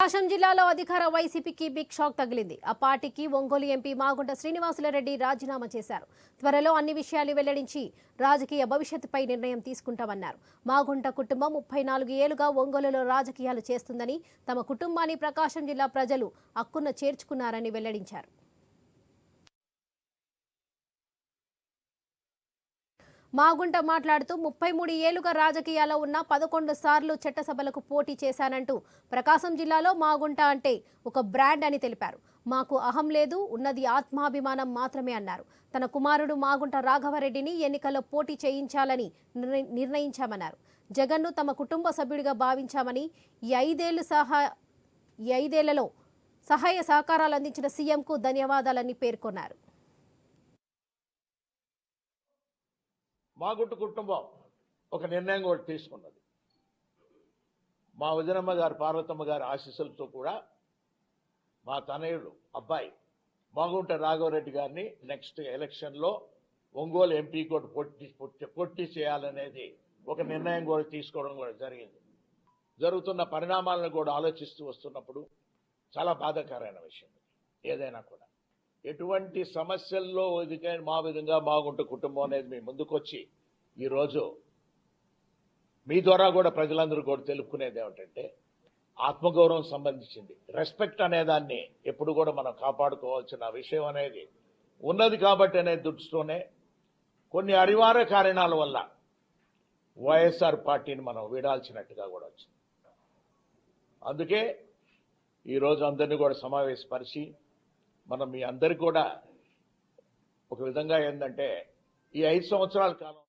ప్రకాశం జిల్లాలో అధికార వైసీపీకి బిగ్ షాక్ తగిలింది. ఆ పార్టీకి ఒంగోలు ఎంపీ మాగుంట శ్రీనివాసులరెడ్డి రాజీనామా చేశారు. త్వరలో అన్ని విషయాలు వెల్లడించి రాజకీయ భవిష్యత్తుపై నిర్ణయం తీసుకుంటామన్నారు. మాగుంట కుటుంబం ముప్పై నాలుగు ఏళ్ళుగా ఒంగోలులో రాజకీయాలు చేస్తుందని తమ కుటుంబాన్ని ప్రకాశం జిల్లా ప్రజలు అక్కున చేర్చుకున్నారని వెల్లడించారు. మాగుంట మాట్లాడుతూ ముప్పై మూడు ఏళ్ళుగా రాజకీయాల్లో ఉన్న పదకొండు సార్లు చట్టసభలకు పోటీ చేశానంటూ ప్రకాశం జిల్లాలో మాగుంట అంటే ఒక బ్రాండ్ అని తెలిపారు. మాకు అహం లేదు ఉన్నది ఆత్మాభిమానం మాత్రమే అన్నారు. తన కుమారుడు మాగుంట రాఘవరెడ్డిని ఎన్నికల్లో పోటీ చేయించాలని నిర్ణయించామన్నారు. జగన్ను తమ కుటుంబ సభ్యుడిగా భావించామని ఈ ఐదేళ్ళు సహా ఈ ఐదేళ్ళలో సహాయ సహకారాలు అందించిన సీఎంకు ధన్యవాదాలని పేర్కొన్నారు. మా గుట్టు కుటుంబం ఒక నిర్ణయం కూడా తీసుకున్నది. మా వదినమ్మ గారు పార్వతమ్మ గారి ఆశీస్సులతో కూడా మా తనయుడు అబ్బాయి మాగుంట రాఘవరెడ్డి గారిని నెక్స్ట్ ఎలక్షన్లో ఒంగోలు ఎంపీ కూడా పొట్టి పొట్టి- చేయాలనేది ఒక నిర్ణయం కూడా తీసుకోవడం కూడా జరిగింది. జరుగుతున్న పరిణామాలను కూడా ఆలోచిస్తూ వస్తున్నప్పుడు చాలా బాధాకరమైన విషయం ఏదైనా కూడా. ఎటువంటి సమస్యల్లో ఎదుకై మా విధంగా మాగుంట కుటుంబం అనేది మీ ముందుకొచ్చి ఈరోజు మీ ద్వారా కూడా ప్రజలందరూ కూడా తెలుపుకునేది ఏమిటంటే ఆత్మగౌరవం సంబంధించింది. రెస్పెక్ట్ అనే దాన్ని ఎప్పుడు కూడా మనం కాపాడుకోవాల్సిన విషయం అనేది ఉన్నది కాబట్టి అనే దృష్టితోనే కొన్ని అనివార్య కారణాల వల్ల వైఎస్ఆర్ పార్టీని మనం వీడాల్సినట్టుగా కూడా వచ్చింది. అందుకే ఈరోజు అందరినీ కూడా సమావేశపరిచి మనం మీ అందరికి కూడా ఒక విధంగా ఏంటంటే ఈ ఐదు సంవత్సరాల కాలం